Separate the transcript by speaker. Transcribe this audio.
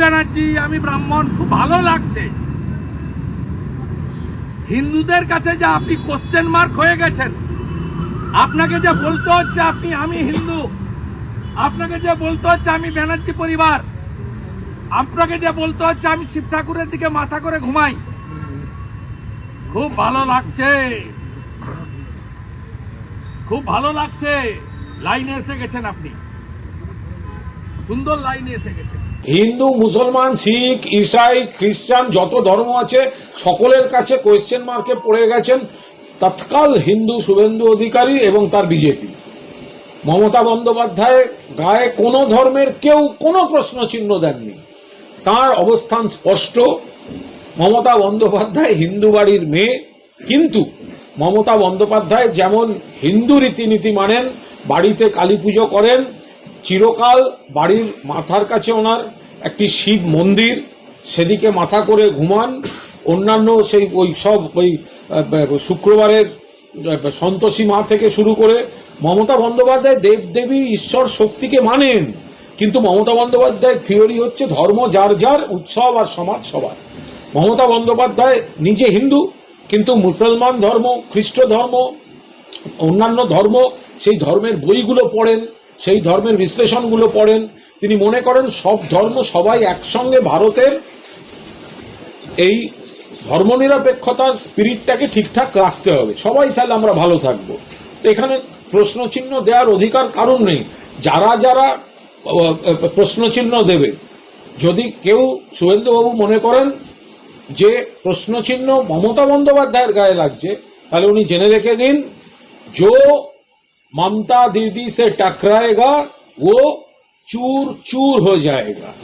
Speaker 1: ব্যানার্জি, আমি ব্রাহ্মণ, খুব ভালো লাগছে। হিন্দুদের কাছে যে আপনি কোশ্চেন মার্ক হয়ে গেছেন, আপনাকে যে বলতে হচ্ছে আপনি, আমি হিন্দু, আপনাকে যে বলতে হচ্ছে আমি ব্যানার্জি পরিবার, আপনাকে যে বলতে হচ্ছে আমি শিব ঠাকুরের দিকে মাথা করে ঘুমাই, খুব ভালো লাগছে। খুব ভালো লাগছে। লাইনে এসে গেছেন আপনি। সুন্দর লাইনে এসে গেছেন।
Speaker 2: হিন্দু, মুসলমান, শিখ, ইসাই, খ্রিস্টান, যত ধর্ম আছে, সকলের কাছে কোয়েশ্চেন মার্কে পড়ে গেছেন তৎকাল হিন্দু শুভেন্দু অধিকারী এবং তার বিজেপি। মমতা বন্দ্যোপাধ্যায় গায়ে কোনো ধর্মের কেউ কোনো প্রশ্ন চিহ্ন দেননি। তার অবস্থান স্পষ্ট। মমতা বন্দ্যোপাধ্যায় হিন্দু বাড়ির মেয়ে, কিন্তু মমতা বন্দ্যোপাধ্যায় যেমন হিন্দু রীতিনীতি মানেন, বাড়িতে কালী পুজো করেন চিরকাল বাড়ির মাথার কাছে ওনার একটি শিব মন্দির, সেদিকে মাথা করে ঘুমান। অন্যান্য সেই ওই সব ওই শুক্রবারের সন্তোষী মা থেকে শুরু করে মমতা বন্দ্যোপাধ্যায় দেবদেবী ঈশ্বর শক্তিকে মানেন। কিন্তু মমতা বন্দ্যোপাধ্যায়ের থিওরি হচ্ছে ধর্ম যার যার, উৎসব আর সমাজ সবার। মমতা বন্দ্যোপাধ্যায় নিজে হিন্দু, কিন্তু মুসলমান ধর্ম, খ্রিস্ট ধর্ম, অন্যান্য ধর্ম, সেই ধর্মের বইগুলো পড়েন। সেই ধর্মের বিশ্লেষণগুলো পড়েন। তিনি মনে করেন সব ধর্ম সবাই একসঙ্গে ভারতের। এই ধর্মনিরপেক্ষতার স্পিরিটটাকে ঠিকঠাক রাখতে হবে। সবাই তাহলে আমরা ভালো থাকব। এখানে প্রশ্নচিহ্ন দেওয়ার অধিকার কারণ নেই। যারা যারা প্রশ্নচিহ্ন দেবে। যদি কেউ শুভেন্দুবাবু মনে করেন যে প্রশ্নচিহ্ন মমতা বন্দ্যোপাধ্যায়ের গায়ে লাগছে, তাহলে উনি জেনে রেখে দিন जो ममता दीदी से टकराएगा वो चूर चूर हो जाएगा।